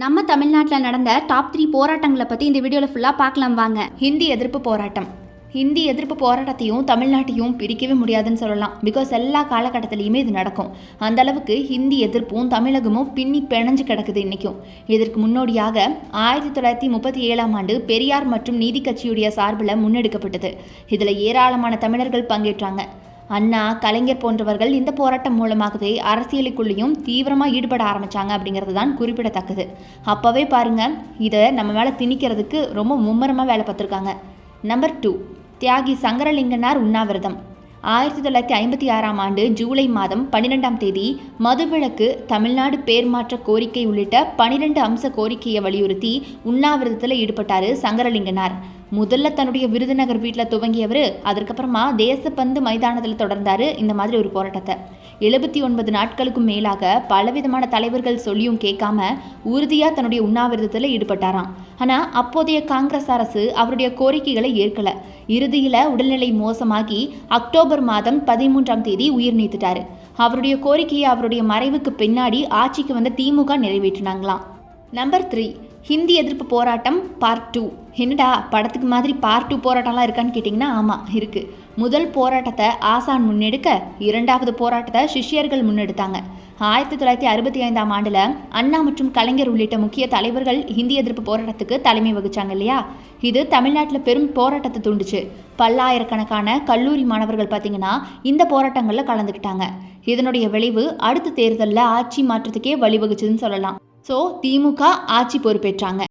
நம்ம தமிழ்நாட்டில் நடந்த டாப் த்ரீ போராட்டங்களை பற்றி இந்த வீடியோவில் ஃபுல்லாக பார்க்கலாம் வாங்க. ஹிந்தி எதிர்ப்பு போராட்டம். ஹிந்தி எதிர்ப்பு போராட்டத்தையும் தமிழ்நாட்டையும் பிரிக்கவே முடியாதுன்னு சொல்லலாம். பிகாஸ் எல்லா காலகட்டத்திலையுமே இது நடக்கும். அந்த அளவுக்கு ஹிந்தி எதிர்ப்பும் தமிழகமும் பின்னி பிணைஞ்சு கிடக்குது இன்றைக்கும் இதற்கு முன்னோடியாக ஆயிரத்தி தொள்ளாயிரத்தி முப்பத்தி ஏழாம் ஆண்டு பெரியார் மற்றும் நீதி கட்சியுடைய சார்பில் முன்னெடுக்கப்பட்டது. இதில் ஏராளமான தமிழர்கள் பங்கேற்றாங்க. அண்ணா கலைஞர் போன்றவர்கள் இந்த போராட்டம் மூலமாகவே அரசியலுக்குள்ளேயும் தீவிரமாக ஈடுபட ஆரம்பிச்சாங்க அப்படிங்கிறது தான் குறிப்பிடத்தக்கது. அப்போவே பாருங்க இதை நம்ம மேலே திணிக்கிறதுக்கு ரொம்ப மும்மரமாக வேலை பார்த்துருக்காங்க. நம்பர் டூ தியாகி சங்கரலிங்கனார் உண்ணாவிரதம். ஆயிரத்தி தொள்ளாயிரத்தி ஐம்பத்தி ஆறாம் ஆண்டு ஜூலை மாதம் பன்னிரெண்டாம் தேதி மதுவிலக்கு தமிழ்நாடு பேர் மாற்ற கோரிக்கை உள்ளிட்ட பனிரெண்டு அம்ச கோரிக்கையை வலியுறுத்தி உண்ணாவிரதத்தில் ஈடுபட்டார் சங்கரலிங்கனார். முதல்ல தன்னுடைய விருதுநகர் வீட்டில் துவங்கியவர் அதற்கப்புறமா தேசப்பந்து மைதானத்தில் தொடர்ந்தார் இந்த மாதிரி ஒரு போராட்டத்தை. எழுபத்தி ஒன்பது நாட்களுக்கும் மேலாக பலவிதமான தலைவர்கள் சொல்லியும் கேட்காம உறுதியாக தன்னுடைய உண்ணாவிரதத்தில் ஈடுபட்டாராம். ஆனால் அப்போதைய காங்கிரஸ் அரசு அவருடைய கோரிக்கைகளை ஏற்கல. இறுதியில் உடல்நிலை மோசமாகி அக்டோபர் மாதம் பதிமூன்றாம் தேதி உயிர் நீத்துட்டாரு. அவருடைய கோரிக்கையை அவருடைய மறைவுக்கு பின்னாடி ஆட்சிக்கு வந்த திமுக நிறைவேற்றினாங்களாம். நம்பர் த்ரீ ஹிந்தி எதிர்ப்பு போராட்டம் பார்ட் டூ என்னடா படத்துக்கு மாதிரி பார்ட் டூ போராட்டம்லாம் இருக்கான்னு கேட்டிங்கன்னா ஆமாம் இருக்குது முதல் போராட்டத்தை ஆசான் முன்னெடுக்க இரண்டாவது போராட்டத்தை சிஷ்யர்கள் முன்னெடுத்தாங்க. ஆயிரத்தி தொள்ளாயிரத்தி அறுபத்தி ஐந்தாம் ஆண்டில் அண்ணா மற்றும் கலைஞர் உள்ளிட்ட முக்கிய தலைவர்கள் ஹிந்தி எதிர்ப்பு போராட்டத்துக்கு தலைமை வகிச்சாங்க இல்லையா? இது தமிழ்நாட்டில் பெரும் போராட்டத்தை தூண்டுச்சு. பல்லாயிரக்கணக்கான கல்லூரி மாணவர்கள் பார்த்தீங்கன்னா இந்த போராட்டங்களில் கலந்துக்கிட்டாங்க. இதனுடைய விளைவு அடுத்த தேர்தலில் ஆட்சி மாற்றத்துக்கே வழிவகுச்சுன்னு சொல்லலாம். ஸோ திமுக ஆட்சி பொறுப்பேற்றாங்க.